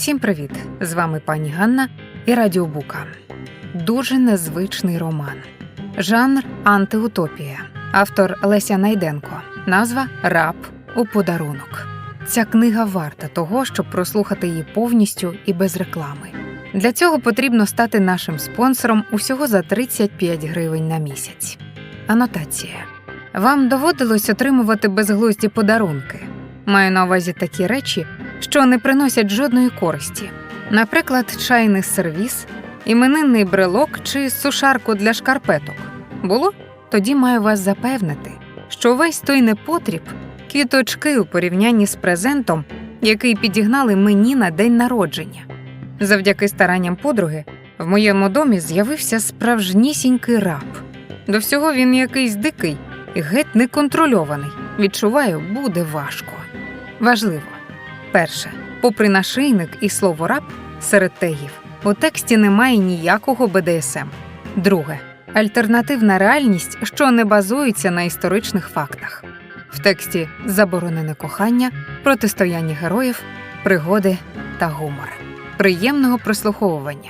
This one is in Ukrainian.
Всім привіт! З вами пані Ганна і Радіобука. Дуже незвичний роман. Жанр антиутопія. Автор Леся Найденко. Назва Раб у подарунок. Ця книга варта того, щоб прослухати її повністю і без реклами. Для цього потрібно стати нашим спонсором усього за 35 гривень на місяць. Анотація. Вам доводилось отримувати безглузді подарунки. Маю на увазі такі речі, що не приносять жодної користі. Наприклад, чайний сервіс, іменинний брелок чи сушарку для шкарпеток. Було? Тоді маю вас запевнити, що весь той непотріб квіточки у порівнянні з презентом, який підігнали мені на день народження. Завдяки старанням подруги в моєму домі з'явився справжнісінький раб. До всього він якийсь дикий і геть неконтрольований. Відчуваю, буде важко. Важливо. Перше, попри нашийник і слово раб серед тегів, у тексті немає ніякого БДСМ. Друге, альтернативна реальність, що не базується на історичних фактах. В тексті заборонене кохання, протистояння героїв, пригоди та гумор. Приємного прослуховування.